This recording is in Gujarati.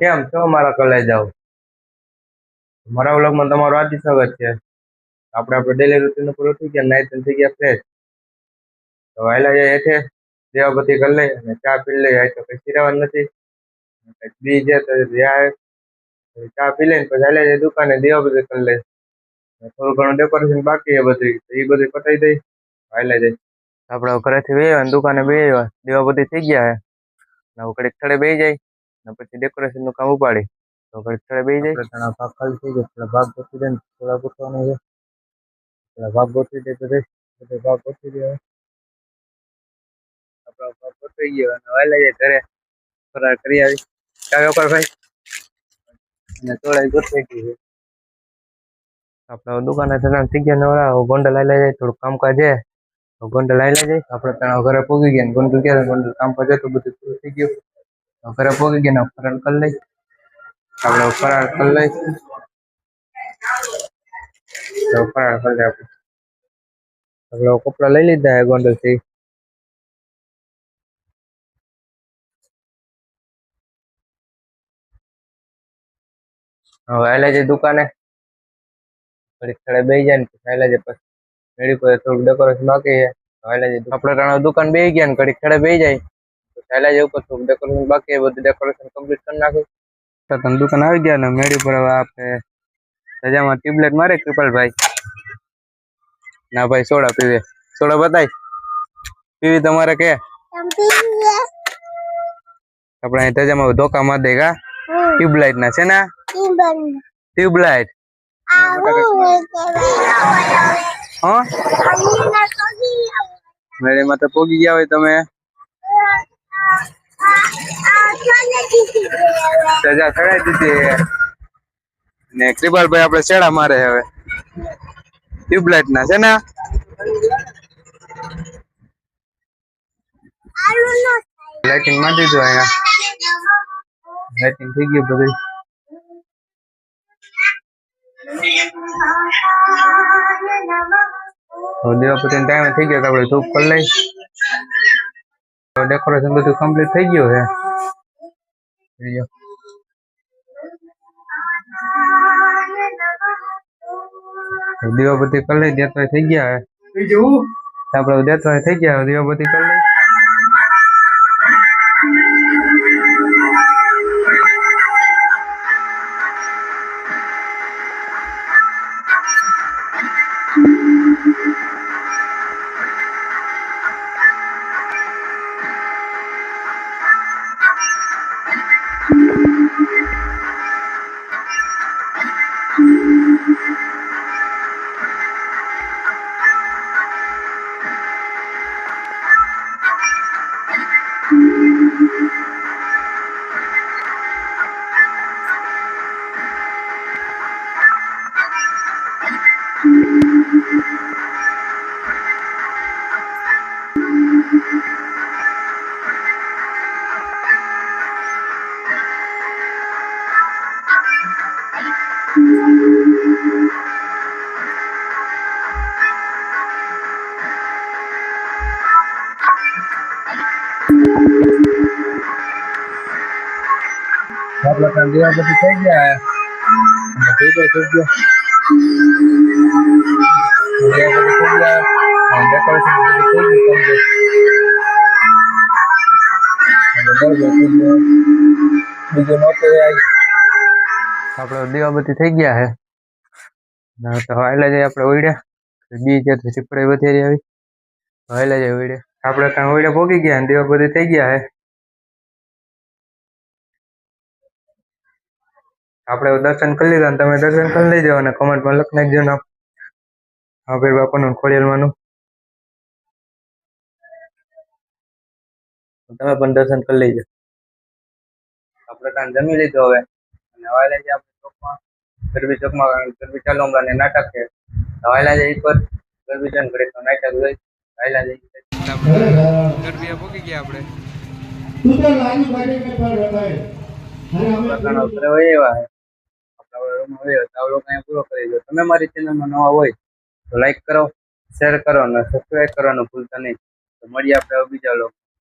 કેમ છો મારા કલેજાઓ મારા વ્લોગમાં તમારું આદિ સગત છે આપણે આપડેલી દિનચર્યા પર હું ક્યાં લાઈટન થઈ ગયા ફ્રેશ ભાઈલા જાય હેથે દેવપતિ કરી લે અને ચા પી લે આતો કસીરાવ નથી બીજે તો રહ્યા છે ચા પી લે ને પછી alleys ની દુકાને દેવપતિ કરી લે થોડો ઘણો દેખરેખ બાકી એ બધી એ બધી પટાઈ દે ભાઈલા જાય આપડા ઘરે થી વે અને દુકાને બેય દેવપતિ થઈ ગયા હે ના ઉઘડી ખડે બેહી જાય ને પછી ડેકોરેશન નું કામ ઉપાડી તો ઘડી સ્થળે બેસી જાય ઘણા ભાગ ખાલી થઈ જાય થોડા ભાગ ગોઠવી દે થોડા ગોઠવાના છે થોડા ભાગ ગોઠવી દે તો બધો ભાગ ગોઠવી દે આપણા ભાગ ગોઠવી ગયો અને વાયલા જાય ઘરે ફરાર કરી આવી કાવ્યો કર ભાઈ અને થોડા ગોઠવી ગયું આપણા દુકાને ધરાણ થઈ ગયા નવરા ગોંડલ આવેલા જાય થોડું કામકાજ છે ગોંડલ આવેલા જાય આપણે ઘરે પૂગી ગયા ગોંડલ ગયા ગોંડલ કામકાજ હતું બધું પૂરું થઈ ગયું ઘરે પોગી ગયા ફરાળ કરી લઈ આપણે ફરાળ કરી લઈ તો ફરાળ લઈ આપણે આપણે કપડા લઈ લીધા હે ગોંડલ થી હવે આલે જે દુકાને થોડીક થોડે બે જાય ને પછી આલે પછી મેળી કોઈ થોડુંક ડેકોરેશન બાકી છે આલે જે આપણે દુકાન બેસી ગયા ને ઘડીક થોડે બેસી જાય पहला जो कुछ डेकोरेशन बाकी है वो डेकोरेशन कंप्लीट करना है तो तुम दुकान आ गया ना मेरी पर आप सजा में ट्यूबलाइट मारे कृपाल भाई ना भाई सोडा पीवे सोडा बताई पीवी तुम्हारा क्या अपना इतना में धोखा मत देगा ट्यूबलाइट ना से ना ट्यूबलाइट हाँ मेरे मत पोगी गया तुम्हें સજા કરાવી દીધી ને કૃપાલભાઈ આપણે છેડા મારે હવે ટ્યુબલાઇટ ના છે ને લાઇટિંગ માં દીધું અહીંયા લાઇટિંગ થઈ ગયું બધું દેવા પછી ટાઈમ થઈ ગયો આપડે ધૂપ કરી લઈ ડેકોરેશન બધું કમ્પ્લીટ થઈ ગયું છે Dia berarti kali dia terus aja. Tujuh. Eh. Tapi kalau dia terus aja, dia berarti kali. આપણા કાંદીરા બધું થઈ ગયા થઈ ગયો થઈ આપડે દીવાબત્તી થઈ ગયા હે તો હાલે જાય આપણે ઓઈડ્યા બી જ્યાંથી ટીપડાઈ વધારી આવી હાલે જાય ઓઈડ્યા આપડા તા ઓડે પોગી ગયા ને દેવબુદ્ધ થઈ ગયા છે આપડે દર્શન કરી લેજો અને તમે દર્શન કરી લેજો અને કમેન્ટ માં લખ નાખજો นะ આપ બે બાપનું ખોડિયાર માંનું તમે દર્શન કરી લેજો આપડા તા જમી લીધું હવે અને આયલાજી આપડે ચોપડા ગર્ભી ચકમા ગર્ભી ચાલોંગા ને નાટક છે આયલાજી ઉપર ગર્ભી જન ગ્રેક નાટક હોય આયલાજી આપણે ગરબીયા પોકી હોય એવા આપણો કરી દો તમે મારી ચેનલમાં નવા હોય તો લાઈક કરો શેર કરો ને સબસ્ક્રાઈબ કરવાનું ભૂલતા નહીં તો મળીએ આપણે બીજા લોકો